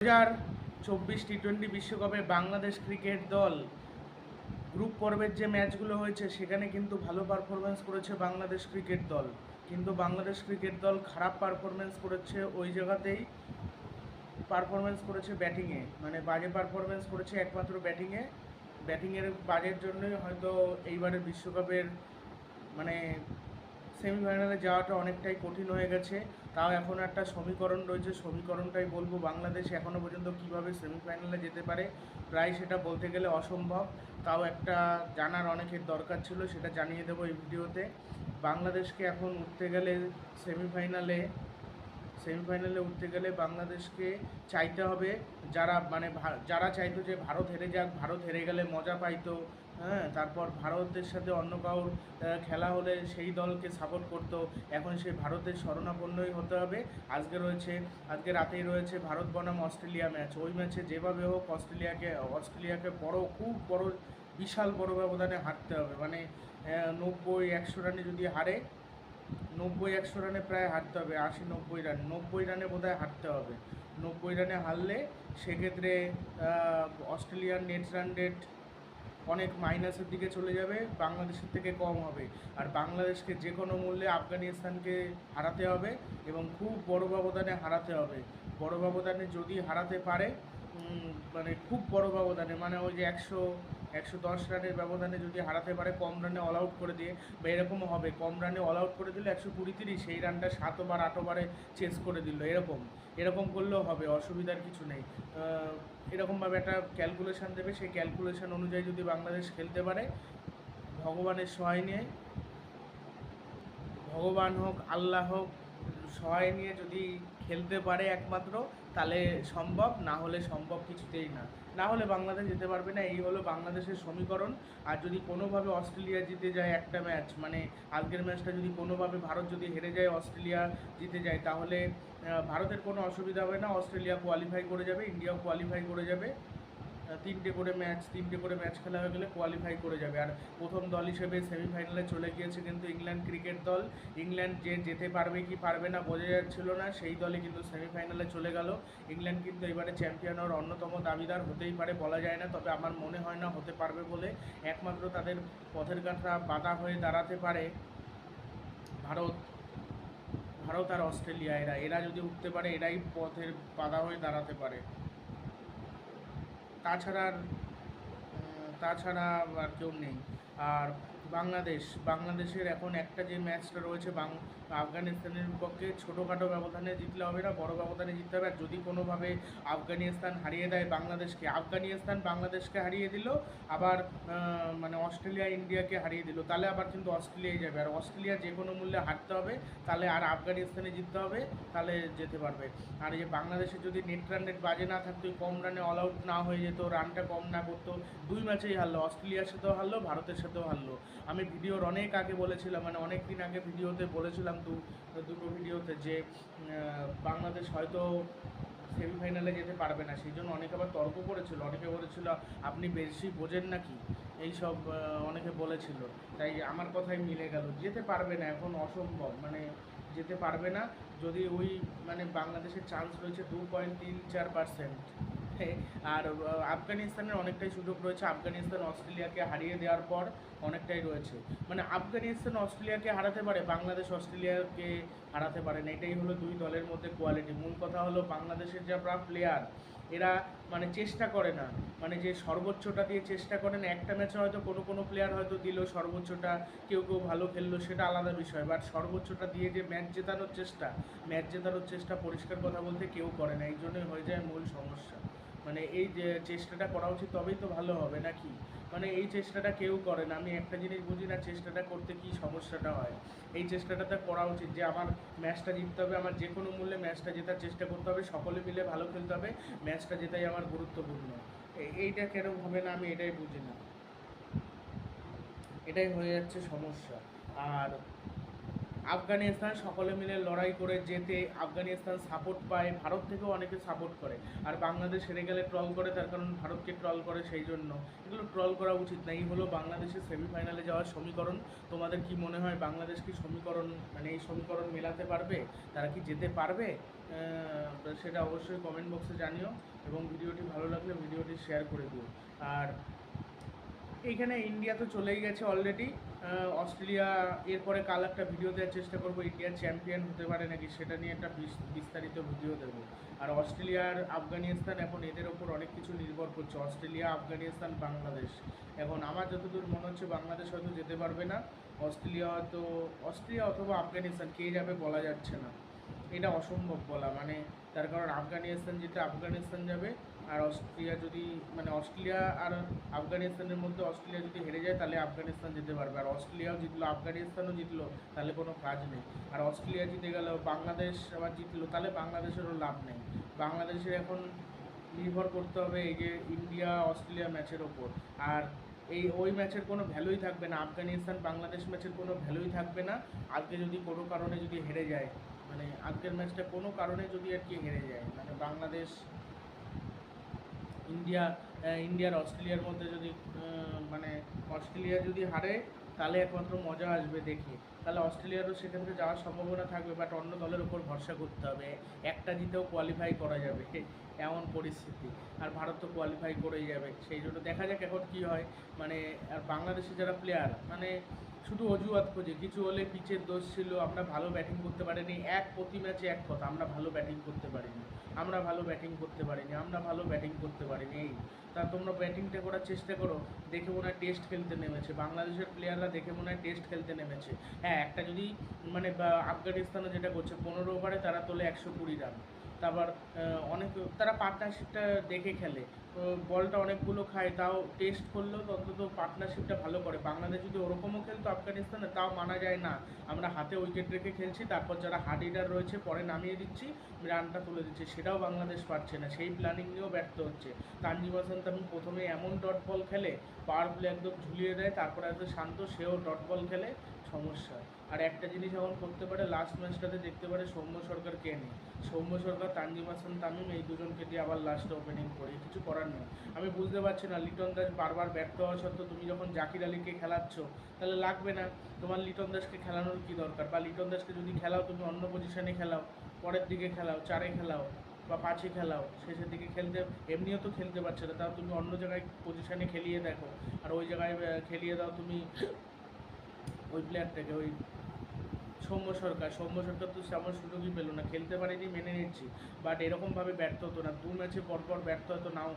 হাজার চব্বিশ T twenty বিশ্বকাপে বাংলাদেশ ক্রিকেট দল গ্রুপ পর্বের যে ম্যাচগুলো হয়েছে, সেখানে কিন্তু ভালো পারফরমেন্স করেছে বাংলাদেশ ক্রিকেট দল। কিন্তু বাংলাদেশ ক্রিকেট দল খারাপ পারফরমেন্স করেছে ওই জায়গাতেই পারফরমেন্স করেছে ব্যাটিংয়ে মানে বাজে পারফরমেন্স করেছে একমাত্র ব্যাটিংয়ে ব্যাটিংয়ের বাজের জন্যই হয়তো এইবারের বিশ্বকাপের মানে সেমিফাইনালে যাওয়াটা অনেকটাই কঠিন হয়ে গেছে। তাও এখন একটা সমীকরণ রয়েছে। সমীকরণটাই বলব বাংলাদেশ এখনও পর্যন্ত কীভাবে সেমিফাইনালে যেতে পারে। প্রায় সেটা বলতে গেলে অসম্ভব। তাও একটা জানার অনেকের দরকার ছিল, সেটা জানিয়ে দেবো এই ভিডিওতে। বাংলাদেশকে এখন উঠতে গেলে সেমিফাইনালে সেমিফাইনালে উঠতে গেলে বাংলাদেশকে চাইতে হবে। যারা মানে যারা চাইতো যে ভারত হেরে যাক, ভারত হেরে গেলে মজা পাইতো। হ্যাঁ তারপর ভারতের সাথে অন্য কাউর খেলা হলে সেই দলকে সাপোর্ট করতো। এখন সেই ভারতের শরণাপন্নই হতে হবে। আজকে রয়েছে আজকে রাতেই রয়েছে ভারত বনাম অস্ট্রেলিয়া ম্যাচ ওই ম্যাচে যেভাবে হোক অস্ট্রেলিয়াকে অস্ট্রেলিয়াকে বড় খুব বড় বিশাল বড় ব্যবধানে হারতে হবে। মানে নব্বই একশো রানে যদি হারে নব্বই একশো রানে প্রায় হারতে হবে আশি নব্বই রান। নব্বই রানে বোধহয় হারতে হবে। নব্বই রানে হারলে সেক্ষেত্রে আহ, অস্ট্রেলিয়ার নেট রান রেট অনেক মাইনাসের দিকে চলে যাবে, বাংলাদেশের থেকে কম হবে। আর বাংলাদেশকে যে কোনো মূল্যে আফগানিস্তানকে হারাতে হবে এবং খুব বড় ব্যবধানে হারাতে হবে। বড় ব্যবধানে যদি হারাতে পারে মানে খুব বড় ব্যবধানে মানে ওই যে একশো একশো দশ রানের ব্যবধানে যদি হারাতে পারে, কম রানে অল আউট করে দিয়ে, বা এরকমও হবে, কম রানে অল আউট করে দিলে একশো কুড়ি তিরিশ সেই রানটা সাত ওভার আট ওভারে চেস করে দিল, এরকম। এরকম করলেও হবে, অসুবিধার কিছু নেই। এরকমভাবে একটা ক্যালকুলেশান দেবে, সেই ক্যালকুলেশান অনুযায়ী যদি বাংলাদেশ খেলতে পারে, ভগবানের সহায় নিয়ে, ভগবান হোক, আল্লাহ হোক, সহায় নিয়ে যদি খেলতে পারে একমাত্র, তাহলে সম্ভব, না হলে সম্ভব কিছুতেই না। না হলে বাংলাদেশ যেতে পারবে না, এই হলো বাংলাদেশের সমীকরণ। আর যদি কোনোভাবে অস্ট্রেলিয়া জিতে যায় একটা ম্যাচ মানে আজকের ম্যাচটা যদি কোনোভাবে ভারত যদি হেরে যায়, অস্ট্রেলিয়া জিতে যায়, তাহলে ভারতের কোনো অসুবিধা হবে না। অস্ট্রেলিয়া কোয়ালিফাই করে যাবে, ইন্ডিয়াও কোয়ালিফাই করে যাবে। তিনটে করে ম্যাচ, তিনটে করে ম্যাচ খেলা হয়ে গেলে কোয়ালিফাই করে যাবে। আর প্রথম দল হিসেবে সেমিফাইনালে চলে গিয়েছে কিন্তু ইংল্যান্ড ক্রিকেট দল। ইংল্যান্ড যে যেতে পারবে কি পারবে না বোঝা যাচ্ছিল না, সেই দলে কিন্তু সেমিফাইনালে চলে গেল। ইংল্যান্ড কিন্তু এবারে চ্যাম্পিয়ন হওয়ার অন্যতম দাবিদার হতেই পারে বলা যায় না, তবে আমার মনে হয় না হতে পারবে বলে। একমাত্র তাদের পথের কাঁটা বাধা হয়ে দাঁড়াতে পারে ভারত ভারত আর অস্ট্রেলিয়া। এরা এরা যদি উঠতে পারে, এরাই পথের বাধা হয়ে দাঁড়াতে পারে। তাছাড়া আর, তাছাড়া আর কেউ নেই। আর বাংলাদেশ বাংলাদেশের এখন একটা যে ম্যাচটা রয়েছে বাং আফগানিস্তানের বিপক্ষে ছোটোখাটো ব্যবধানে জিতলে হবে না, বড় ব্যবধানে জিততে হবে। আর যদি কোনোভাবে আফগানিস্তান হারিয়ে দেয় বাংলাদেশকে, আফগানিস্তান বাংলাদেশকে হারিয়ে দিল, আবার মানে অস্ট্রেলিয়া, ইন্ডিয়াকে হারিয়ে দিল, তাহলে আবার কিন্তু অস্ট্রেলিয়ায় যাবে। আর অস্ট্রেলিয়া যে কোনো মূল্যে হারতে হবে, তাহলে আর আফগানিস্তানে জিততে হবে, তাহলে যেতে পারবে। আর এই যে বাংলাদেশে যদি নেট রান রেট বাজে না থাকতো কম রানে অল আউট না হয়ে যেত রানটা কম না করতো, দুই ম্যাচেই হারলো, অস্ট্রেলিয়ার সাথেও হারলো, ভারতের সাথেও হারলো। আমি ভিডিওর অনেক আগে বলেছিলাম মানে অনেক দিন আগে ভিডিওতে বলেছিলাম দু, দুটো ভিডিওতে যে বাংলাদেশ হয়তো সেমিফাইনালে যেতে পারবে না, সেই জন্য অনেকে আবার তর্ক করেছিল, অনেকে বলেছিল, আপনি বেশি বোঝেন নাকি? এইসব অনেকে বলেছিল। তাই আমার কথাই মিলে গেল। যেতে পারবে না, এখন অসম্ভব। মানে যেতে পারবে না, যদি ওই মানে বাংলাদেশের চান্স রয়েছে দু পয়েন্ট তিন চার পার্সেন্ট আর আফগানিস্তানের অনেকটাই সুযোগ রয়েছে। আফগানিস্তান, অস্ট্রেলিয়াকে হারিয়ে দেওয়ার পর অনেকটাই রয়েছে। মানে আফগানিস্তান অস্ট্রেলিয়াকে হারাতে পারে, বাংলাদেশ অস্ট্রেলিয়াকে হারাতে পারে না। এটাই হলো দুই দলের মধ্যে কোয়ালিটি। মূল কথা হলো বাংলাদেশের যারা প্লেয়ার এরা মানে চেষ্টা করে না। মানে যে সর্বোচ্চটা দিয়ে চেষ্টা করে না, একটা ম্যাচে হয়তো কোনো কোনো প্লেয়ার হয়তো দিল, সর্বোচ্চটা কেউ কেউ ভালো খেললো, সেটা আলাদা বিষয়। বাট সর্বোচ্চটা দিয়ে যে ম্যাচ জেতানোর চেষ্টা ম্যাচ জেতানোর চেষ্টা পরিষ্কার কথা বলতে কেউ করে না। এই জন্যই হয়ে যায় মূল সমস্যা। মানে এই যে চেষ্টাটা করা উচিত, তবেই তো ভালো হবে, নাকি? মানে এই চেষ্টাটা কেউ করে না। আমি একটা জিনিস বুঝি না, চেষ্টাটা করতে কি সমস্যাটা হয়? এই চেষ্টাটাতে করা উচিত যে, আমার ম্যাচটা জিততে হবে, আমার যে কোনো মূল্যে ম্যাচটা জেতার চেষ্টা করতে হবে, সকলে মিলে ভালো খেলতে হবে, ম্যাচটা জেতাই আমার গুরুত্বপূর্ণ। এইটা কেন হবে না, আমি এটাই বুঝি না। এটাই হয়ে যাচ্ছে সমস্যা। আর আফগানিস্তান সকলে মিলে লড়াই করে যেতে আফগানিস্তান সাপোর্ট পায়, ভারত থেকেও অনেকে সাপোর্ট করে। আর বাংলাদেশ হেরে গেলে ট্রল করে, তার কারণ ভারতকে ট্রল করে সেই জন্য। এগুলো ট্রল করা উচিত না। এই হলো বাংলাদেশের সেমিফাইনালে যাওয়ার সমীকরণ। তোমাদের কি মনে হয় বাংলাদেশ কি সমীকরণ মানে এই সমীকরণ মেলাতে পারবে? তারা কি যেতে পারবে? সেটা অবশ্যই কমেন্ট বক্সে জানিও। এবং ভিডিওটি ভালো লাগলে ভিডিওটি শেয়ার করে দিও। আর এইখানে ইন্ডিয়া তো চলেই গেছে অলরেডি অস্ট্রেলিয়া, এরপরে কাল একটা ভিডিও দেওয়ার চেষ্টা করব ইন্ডিয়ার চ্যাম্পিয়ন হতে পারে নাকি, সেটা নিয়ে একটা বিস্তারিত ভিডিও দেবো। আর অস্ট্রেলিয়ার আফগানিস্তান এখন এদের ওপর অনেক কিছু নির্ভর করছে। Australia, Afghanistan, Bangladesh. এখন আমার যতদূর মনে হচ্ছে, বাংলাদেশ হয়তো যেতে পারবে না। অস্ট্রেলিয়া হয়তো অস্ট্রেলিয়া অথবা আফগানিস্তান, কে যাবে বলা যাচ্ছে না। এটা অসম্ভব বলা মানে তার কারণ আফগানিস্তান যেতে আফগানিস্তান যাবে, আর অস্ট্রেলিয়া যদি মানে অস্ট্রেলিয়া আর আফগানিস্তানের মধ্যে অস্ট্রেলিয়া যদি হেরে যায়, তাহলে আফগানিস্তান যেতে পারবে। আর অস্ট্রেলিয়াও জিতলো, আফগানিস্তানও জিতলো, তাহলে কোনো কাজ নেই। আর অস্ট্রেলিয়া জিতে গেল, বাংলাদেশ আবার জিতলো, তাহলে বাংলাদেশেরও লাভ নেই। বাংলাদেশের এখন নির্ভর করতে হবে এই যে ইন্ডিয়া অস্ট্রেলিয়া ম্যাচের ওপর। আর এই, ওই ম্যাচের কোনো ভ্যালুই থাকবে না। আফগানিস্তান বাংলাদেশ ম্যাচের কোনো ভ্যালুই থাকবে না। আজকে যদি কোনো কারণে যদি হেরে যায় মানে আজকের ম্যাচটা কোনো কারণে যদি আর কি হেরে যায় মানে বাংলাদেশ, ইন্ডিয়া ইন্ডিয়ার অস্ট্রেলিয়ার মধ্যে যদি মানে অস্ট্রেলিয়া যদি হারে, তাহলে একমাত্র মজা আসবে দেখে। তাহলে অস্ট্রেলিয়ারও সেক্ষেত্রে যাওয়ার সম্ভাবনা থাকবে বাট অন্য দলের উপর ভরসা করতে হবে। একটা জিতেও কোয়ালিফাই করা যাবে। এমন পরিস্থিতি। আর ভারত তো কোয়ালিফাই করেই যাবে। সেই জন্য দেখা যাক এখন কী হয়। মানে আর বাংলাদেশে যারা প্লেয়ার মানে শুধু অজুহাত খোঁজে, কিছু হলে পিচের দোষ ছিল, আমরা ভালো ব্যাটিং করতে পারিনি। এক প্রতি ম্যাচে এক কথা, আমরা ভালো ব্যাটিং করতে পারিনি। আমরা ভালো ব্যাটিং করতে পারিনি, আমরা ভালো ব্যাটিং করতে পারিনি। এই, তা তোমরা ব্যাটিংটা করার চেষ্টা করো। দেখে মনে হয় টেস্ট খেলতে নেমেছে। বাংলাদেশের প্লেয়াররা দেখে মনে হয় টেস্ট খেলতে নেমেছে। হ্যাঁ একটা যদি মানে আফগানিস্তানও যেটা করছে, পনেরো ওভারে তারা তোলে একশো কুড়ি রান তারপর অনেক তারা পার্টনারশিপটা দেখে খেলে। বলটা অনেকগুলো খায়, তাও টেস্ট করলেও তো অন্তত পার্টনারশিপটা ভালো করে। বাংলাদেশ যদি ওরকমও খেলতো আফগানিস্তানে, তাও মানা যায় না। আমরা হাতে উইকেট রেখে খেলছি, তারপর যারা হার্ড হিটার রয়েছে, পরে নামিয়ে দিচ্ছি, রানটা তুলে দিচ্ছি। সেটাও বাংলাদেশ পারছে না। সেই প্ল্যানিং নিয়েও ব্যর্থ হচ্ছে। তানজিম হাসান তামিম প্রথমে এমন ডট বল খেলে পাওয়ার প্লে একদম ঝুলিয়ে দেয়, তারপরে এত শান্ত, সেও ডট বল খেলে সমস্যা আর একটা জিনিস এখন করতে পারে লাস্ট ম্যাচটাতে দেখতে পারে সৌম্য সরকার কে নেই? সৌম্য সরকার, তানজিম হাসান, তামিম, এই দুজনকে দিয়ে আবার লাস্টে ওপেনিং করি, কিছু করার নেই। আমি বুঝতে পারছি না, লিটন দাস বারবার ব্যর্থ হওয়া সত্ত্বেও তুমি যখন জাকির আলীকে খেলাচ্ছ, তাহলে লাগবে না। তোমার লিটন দাসকে খেলানোর কি দরকার? বা লিটন দাসকে যদি খেলাও, তুমি অন্য পজিশনে খেলাও, পরের দিকে খেলাও, চারে খেলাও। বা পাঁচে খেলাও, শেষের দিকে খেলতে, এমনিও তো খেলতে পারছে না। তাও তুমি অন্য জায়গায় পজিশনে খেলিয়ে দেখো। আর ওই জায়গায় খেলিয়ে দাও তুমি ওই প্লেয়ারটাকে ওই সৌম্য সরকার। সৌম্য সরকার তো তেমন সুযোগই পেল না। খেলতে পারেনি, মেনে নিচ্ছি। বাট এরকমভাবে ব্যর্থ হতো না। দু ম্যাচে পরপর ব্যর্থ হতো। নাও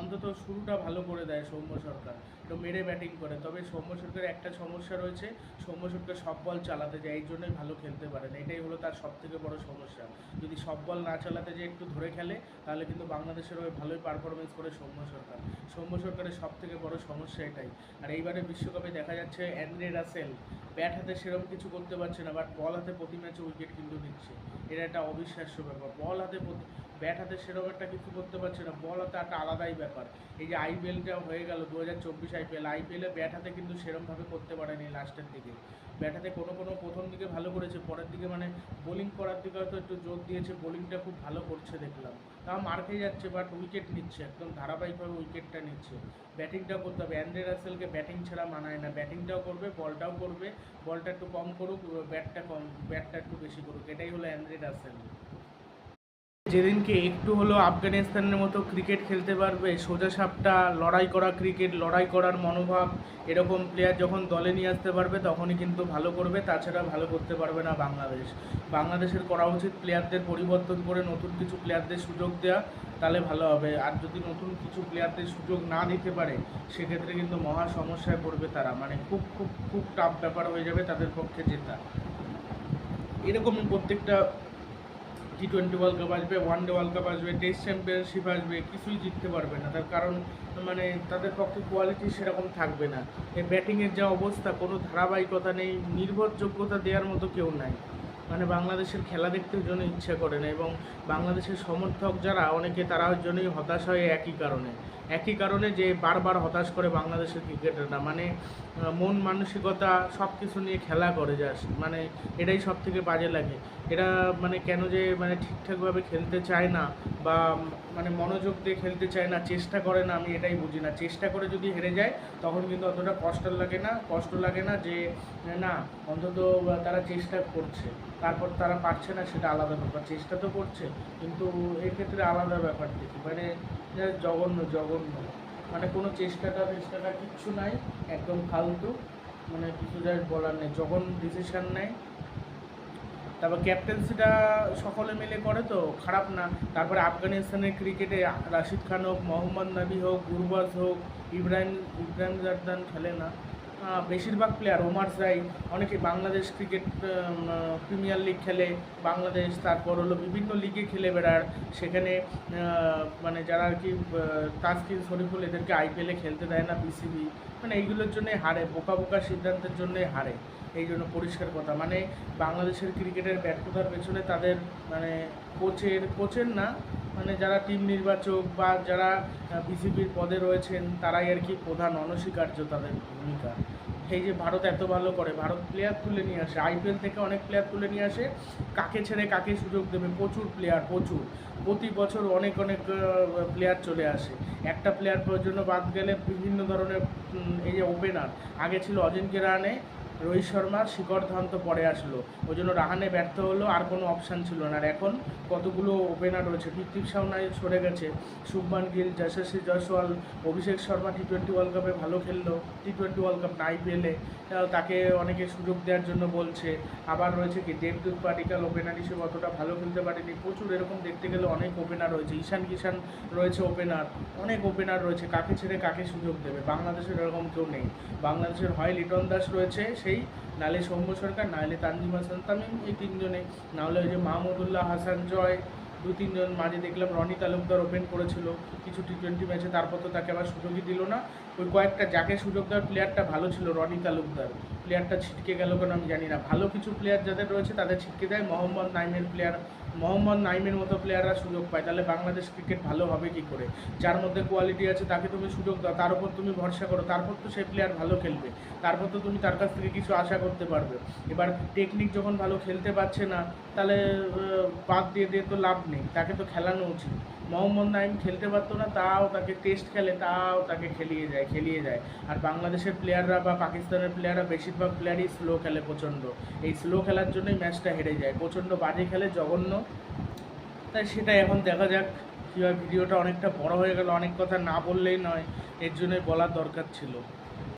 অন্তত শুরুটা ভালো করে দেয় সৌম্য সরকার। মেরে ব্যাটিং করে। তবে সৌম্য সরকারের একটা সমস্যা রয়েছে, সৌম্য সরকার সব বল চালাতে যায়, এই জন্যই ভালো খেলতে পারে না এটাই হলো তার সব থেকে বড় সমস্যা। যদি সব বল না চালাতে যে একটু ধরে খেলে, তাহলে কিন্তু বাংলাদেশের হয়ে ভালোই পারফরমেন্স করে সৌম্য সরকার। সৌম্য সরকারের সব থেকে বড় সমস্যা এটাই। আর এইবারে বিশ্বকাপে দেখা যাচ্ছে অ্যান্ড্রে রাসেল ব্যাট হাতে সেরকম কিছু করতে পারছে না বাট বল হাতে প্রতি ম্যাচে উইকেট কিন্তু নিচ্ছে এটা একটা অবিশ্বাস্য ব্যাপার। বল হাতে প্রতি ব্যাট হাতে সেরকম একটা কিছু করতে পারছে না। বল হাতে একটা আলাদাই ব্যাপার। এই যে আইপিএলটা হয়ে গেল দু হাজার চব্বিশ আইপিএল আইপিএলে ব্যাট হাতে কিন্তু সেরমভাবে করতে পারেনি লাস্টের দিকে। ব্যাট হাতে কোনো কোনো প্রথম দিকে ভালো করেছে, পরের দিকে মানে বোলিং করার দিকে হয়তো একটু জোর দিয়েছে, বোলিংটা খুব ভালো করছে দেখলাম। তাও মার খেয়ে যাচ্ছে বাট উইকেট নিচ্ছে, একদম ধারাবাহিকভাবে উইকেটটা নিচ্ছে। ব্যাটিংটাও করতে হবে। অ্যান্ড্রে রাসেলকে ব্যাটিং ছাড়া মানায় না। ব্যাটিংটাও করবে, বলটাও করবে। বলটা একটু কম করুক, ব্যাটটা কম, ব্যাটটা একটু বেশি করুক। এটাই হলো অ্যান্ড্রে রাসেল। যেদিনকে একটু হলো আফগানিস্তানের মতো ক্রিকেট খেলতে পারবে, সোজা সাপটা লড়াই করা ক্রিকেট লড়াই করার মনোভাব, এরকম প্লেয়ার যখন দলে নিয়ে আসতে পারবে তখনই কিন্তু ভালো করবে, তাছাড়া ভালো করতে পারবে না বাংলাদেশ। বাংলাদেশের করা উচিত প্লেয়ারদের পরিবর্তন করে নতুন কিছু প্লেয়ারদের সুযোগ দেওয়া তাহলে ভালো হবে। আর যদি নতুন কিছু প্লেয়ারদের সুযোগ না দিতে পারে, সেক্ষেত্রে কিন্তু মহা সমস্যায় পড়বে তারা। মানে খুব খুব খুব টাফ ব্যাপার হয়ে যাবে তাদের পক্ষে জেতা এরকমই প্রত্যেকটা টি টোয়েন্টি ওয়ার্ল্ড কাপ আসবে ওয়ান ডে ওয়ার্ল্ড কাপ আসবে টেস্ট চ্যাম্পিয়নশিপ আসবে, কিছুই জিততে পারবে না। তার কারণ মানে তাদের পক্ষে কোয়ালিটি সেরকম থাকবে না। এই ব্যাটিংয়ের যা অবস্থা, কোনো ধারাবাহিকতা নেই, নির্ভরযোগ্যতা দেওয়ার মতো কেউ নাই। মানে বাংলাদেশের খেলা দেখতে জন্য ইচ্ছা করে না এবং বাংলাদেশের সমর্থক যারা, অনেকে তারা জন্যই হতাশ হয় একই কারণে। একই কারণে যে বারবার হতাশ করে বাংলাদেশের ক্রিকেটাররা। মানে মন মানসিকতা সব কিছু নিয়ে খেলা করে যাস মানে এটাই সব থেকে বাজে লাগে। এরা মানে কেন যে মানে ঠিকঠাকভাবে খেলতে চায় না বা মানে মনোযোগ দিয়ে খেলতে চায় না, চেষ্টা করে না, আমি এটাই বুঝি না। চেষ্টা করে যদি হেরে যায়, তখন কিন্তু অতটা কষ্ট লাগে না, কষ্ট লাগে না যে না, অন্তত তারা চেষ্টা করছে। তারপর তারা পারছে না, সেটা আলাদা ব্যাপার। চেষ্টা তো করছে, কিন্তু এক্ষেত্রে আলাদা ব্যাপার দেখি। মানে জঘন্য জঘন্য। মানে কোনো চেষ্টাটা চেষ্টাটা কিচ্ছু নাই, একদম ফালতু। মানে কিছু যাই বলার নেই। যখন ডিসিশান নেয় তারপর ক্যাপ্টেন্সিটা সকলে মিলে করে তো, খারাপ না। তারপরে আফগানিস্তানের ক্রিকেটে রাশিদ খান হোক, মোহাম্মদ নবী হোক, গুরবাজ হোক, ইব্রাহিম ইব্রাহিম জারদান খেলে না। বেশিরভাগ প্লেয়ার ওমার জাই অনেকে বাংলাদেশ ক্রিকেট প্রিমিয়ার লিগ খেলে, বাংলাদেশ, তারপর হলো বিভিন্ন লিগে খেলে বেড়ার। সেখানে মানে যারা আর কি তাসকিন, শরীফুল এদেরকে আইপিএলে খেলতে দেয় না বিসিবি মানে এইগুলোর জন্যই হারে, বোকা বোকা সিদ্ধান্তের জন্যই হারে। এই জন্য পরিষ্কার কথা। মানে বাংলাদেশের ক্রিকেটের ব্যর্থতার পেছনে তাদের মানে কোচের কোচের না মানে যারা টিম নির্বাচক বা যারা বিসিবির পদে রয়েছেন, তারাই আর কি প্রধান অনস্বীকার্য তাদের ভূমিকা। এই যে ভারত এত ভালো করে, ভারত প্লেয়ার তুলে নিয়ে আসে আইপিএল থেকে অনেক প্লেয়ার তুলে নিয়ে আসে, কাকে ছেড়ে কাকে সুযোগ দেবে, প্রচুর প্লেয়ার প্রচুর। প্রতি বছর অনেক অনেক প্লেয়ার চলে আসে। একটা প্লেয়ার জন্য বাদ গেলে বিভিন্ন ধরনের এই যে ওপেনার আগে ছিল অজিনকে রানে রোহিত শর্মা শিকড় ধান তো পরে আসলো। ওই জন্য রাহানে ব্যর্থ হলো, আর কোনো অপশান ছিল না। আর এখন কতগুলো ওপেনার রয়েছে? পৃথ্বী সাউনাই সরে গেছে। Shubman Gill, Yashasvi Jaiswal, Abhishek Sharma T twenty world কাপে ভালো খেললো। টি টোয়েন্টি ওয়ার্ল্ড কাপ না আইপিএলে তাকে অনেকে সুযোগ দেওয়ার জন্য বলছে। আবার রয়েছে কি, দেবদূত পাটিকাল ওপেনার হিসেবে অতটা ভালো খেলতে পারেনি। প্রচুর এরকম দেখতে গেলে অনেক ওপেনার রয়েছে। ঈশান কিষান রয়েছে ওপেনার অনেক ওপেনার রয়েছে। কাকে ছেড়ে কাকে সুযোগ দেবে? বাংলাদেশের এরকম কেউ নেই। বাংলাদেশের হয় লিটন দাস রয়েছে সেই, নালে সৌম্য সরকার নাহলে তানজিমা হাসান তামিম এই তিনজনে। নাহলে ওই যে মাহমুদুল্লাহ, হাসান জয়, দু তিনজন মাঝে দেখলাম রনি তালুকদার ওপেন করেছিল। কিছু টি টোয়েন্টি ম্যাচে তারপর তো তাকে আবার সুযোগই দিল না। ওই কয়েকটা যাকে সুযোগ দেওয়ার প্লেয়ারটা ভালো ছিল রনি তালুকদার প্লেয়ারটা ছিটকে গেল কেন আমি জানি না। ভালো কিছু প্লেয়ার যাদের রয়েছে, তাদের ছিটকে দেয়। মোহাম্মদ নাইমের প্লেয়ার মোহাম্মদ নাইমের মতো প্লেয়াররা সুযোগ পায়। তাহলে বাংলাদেশ ক্রিকেট ভালো হবে কি করে? যার মধ্যে কোয়ালিটি আছে, তাকে তুমি সুযোগ দাও। তার উপর তুমি ভরসা করো। তারপর তো সেই প্লেয়ার ভালো খেলবে। তারপর তো তুমি তার কাছ থেকে কিছু আশা করতে পারবে। এবার টেকনিক যখন ভালো খেলতে পারছে না, তাহলে বাদ দিয়ে দিয়ে তো লাভ নেই। তাকে তো খেলানো উচিত। মোহাম্মদ নাইম খেলতে পারতো না, তাও তাকে টেস্ট খেলে, তাও তাকে খেলিয়ে যায় খেলিয়ে যায়। আর বাংলাদেশের প্লেয়াররা বা পাকিস্তানের প্লেয়াররা বেশিরভাগ প্লেয়ারই স্লো খেলে প্রচণ্ড। এই স্লো খেলার জন্যই ম্যাচটা হেরে যায়। প্রচণ্ড বাজে খেলে, জঘন্য। তাই সেটা এখন দেখা যাক কীভাবে ভিডিওটা অনেকটা বড় হয়ে গেল। অনেক কথা না বললেই নয়। এর জন্যই বলার দরকার ছিল।